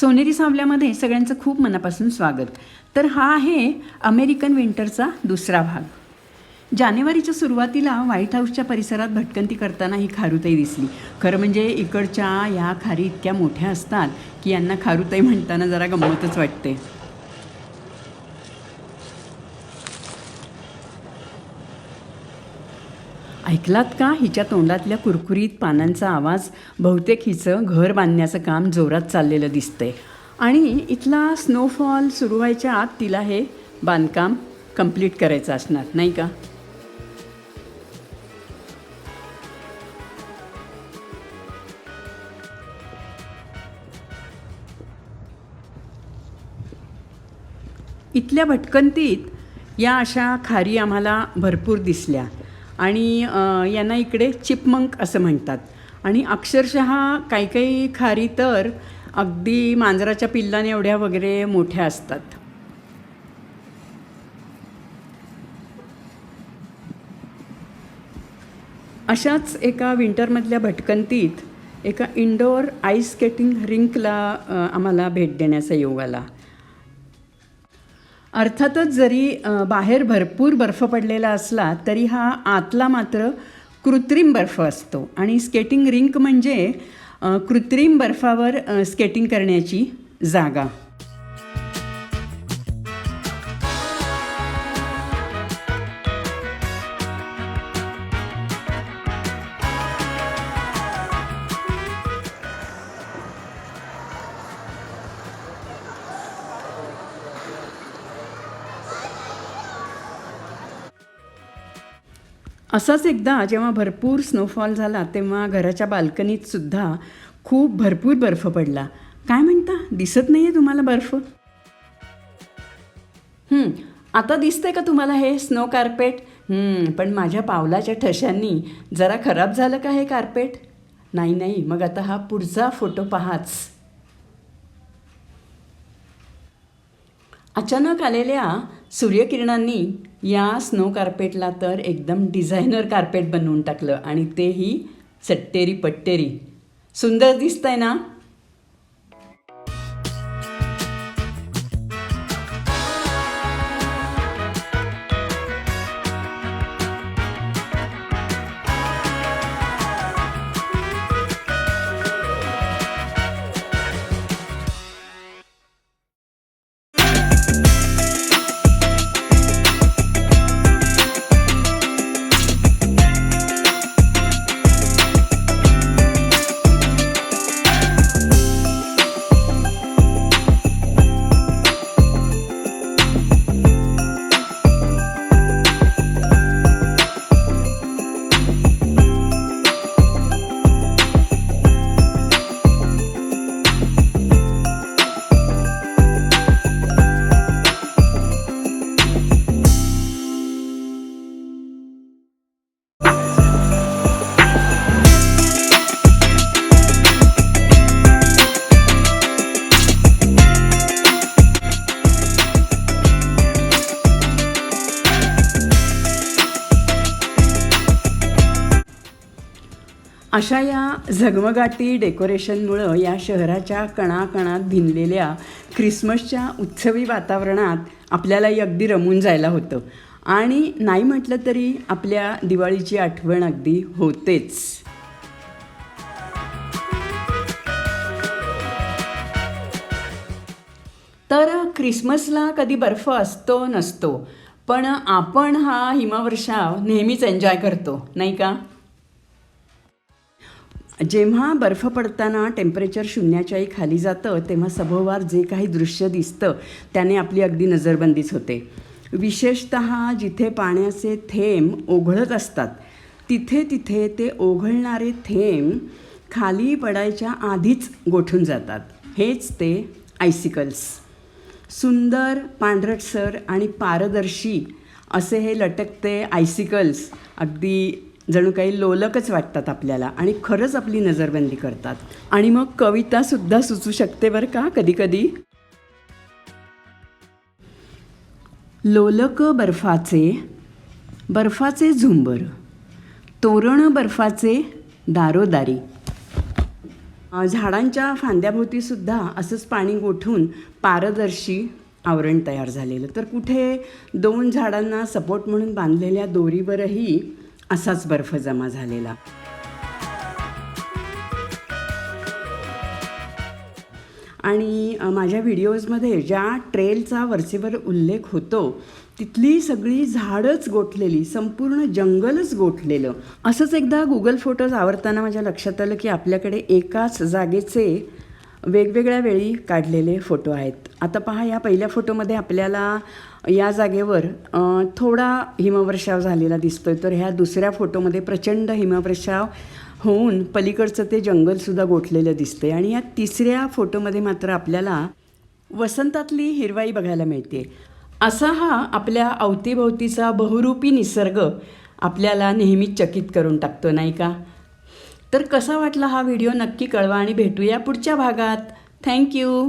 सोनेरी सावल्यामध्ये सगळ्यांचं खूप मनापासून स्वागत. तर हा आहे अमेरिकन विंटरचा दुसरा भाग. जानेवारीच्या सुरुवातीला व्हाईट हाऊसच्या परिसरात भटकंती करताना ही खारुताई दिसली. खरं म्हणजे इकडच्या या खारी इतक्या मोठ्या असतात की यांना खारुताई म्हणताना जरा गंमतच वाटते. ऐकलात का? हिच्या तोंडातल्या कुरकुरीत पानांचा आवाज बहुतेक हिचं घर बांधण्याचं काम जोरात चाललेलं दिसतंय. आणि इथला स्नोफॉल सुरू व्हायच्या आत तिला हे बांधकाम कंप्लीट करायचं असणार नाही का? इथल्या भटकंतीत या अशा खारी आम्हाला भरपूर दिसल्या. आणि यांना इकडे चिपमंक असं म्हणतात. आणि अक्षरशः काही काही खारी तर अगदी मांजराच्या पिल्लाने एवढ्या वगैरे मोठ्या असतात. अशाच एका विंटरमधल्या भटकंतीत एका इंडोअर आईस स्केटिंग रिंकला आम्हाला भेट देण्याचा योग आला. अर्थातच जरी बाहेर भरपूर बर्फ पडलेला असला तरी हा आतला मात्र कृत्रिम बर्फ असतो. आणि स्केटिंग रिंक म्हणजे कृत्रिम बर्फावर स्केटिंग करण्याची जागा. असंच एकदा जेव्हा भरपूर स्नोफॉल झाला तेव्हा घराच्या बाल्कनीतसुद्धा खूप भरपूर बर्फ पडला. काय म्हणता? दिसत नाही आहे तुम्हाला बर्फ? आता दिसतंय का तुम्हाला हे स्नो कार्पेट पण माझ्या पावलाच्या ठशांनी जरा खराब झालं का हे कार्पेट नाही नाही मग आता हा पुढचा फोटो पहाच. अचानक आलेल्या सूर्यकिरणांनी या स्नो कार्पेटला तर एकदम डिझायनर कार्पेट बनवून टाकलं आणि तेही चट्टेरी पट्टेरी. सुंदर दिसतंय ना? अशा या झगमगाटी डेकोरेशनमुळं या शहराच्या कणाकणात भिनलेल्या ख्रिसमसच्या उत्सवी वातावरणात आपल्यालाही अगदी रमून जायला होतं. आणि नाही म्हटलं तरी आपल्या दिवाळीची आठवण अगदी होतेच. तर ख्रिसमसला कधी बर्फ असतो नसतो पण आपण हा हिमवर्षाव नेहमीच एन्जॉय करतो नाही का? जेव्हा बर्फ पडताना टेम्परेचर शून्याच्याही खाली जातं तेव्हा सभोवार जे काही दृश्य दिसतं त्याने आपली अगदी नजरबंदीच होते. विशेषत जिथे पाण्याचे थेंब ओघळत असतात तिथे तिथे ते ओघळणारे थेंब खाली पडायच्या आधीच गोठून जातात. हेच ते आयसिकल्स सुंदर पांढरटसर आणि पारदर्शी असे हे लटकते आयसिकल्स अगदी जणू काही लोलकच वाटतात आपल्याला आणि खरंच आपली नजरबंदी करतात. आणि मग कवितासुद्धा सुचू शकते बरं का कधीकधी? लोलक बर्फाचे बर्फाचे झुंबर तोरण बर्फाचे दारोदारी. झाडांच्या फांद्याभोवतीसुद्धा असंच पाणी गोठून पारदर्शी आवरण तयार झालेलं. तर कुठे दोन झाडांना सपोर्ट म्हणून बांधलेल्या दोरीवरही असाच बर्फ जमा झालेला. आणि माझ्या व्हिडिओजमध्ये ज्या ट्रेलचा वरचेवर उल्लेख होतो तिथली सगळी झाडंच गोठलेली संपूर्ण जंगलच गोठलेलं. असंच एकदा गुगल फोटोज आवरताना माझ्या लक्षात आलं की आपल्याकडे एकाच जागेचे वेगवेगळ्या वेळी काढलेले फोटो आहेत. आता पहा या पहिल्या फोटोमध्ये आपल्याला या जागेवर थोडा हिमवर्षाव झालेला दिसतोय. तर ह्या दुसऱ्या फोटोमध्ये प्रचंड हिमवर्षाव होऊन पलीकडचं ते जंगलसुद्धा गोठलेलं दिसतंय. आणि या तिसऱ्या फोटोमध्ये मात्र आपल्याला वसंतातली हिरवाई बघायला मिळते. असा हा आपल्या अवतीभोवतीचा बहुरूपी निसर्ग आपल्याला नेहमीच चकित करून टाकतो नाही का? तर कसा वाटला हा व्हिडिओ नक्की कळवा आणि भेटूया पुढच्या भागात. थँक्यू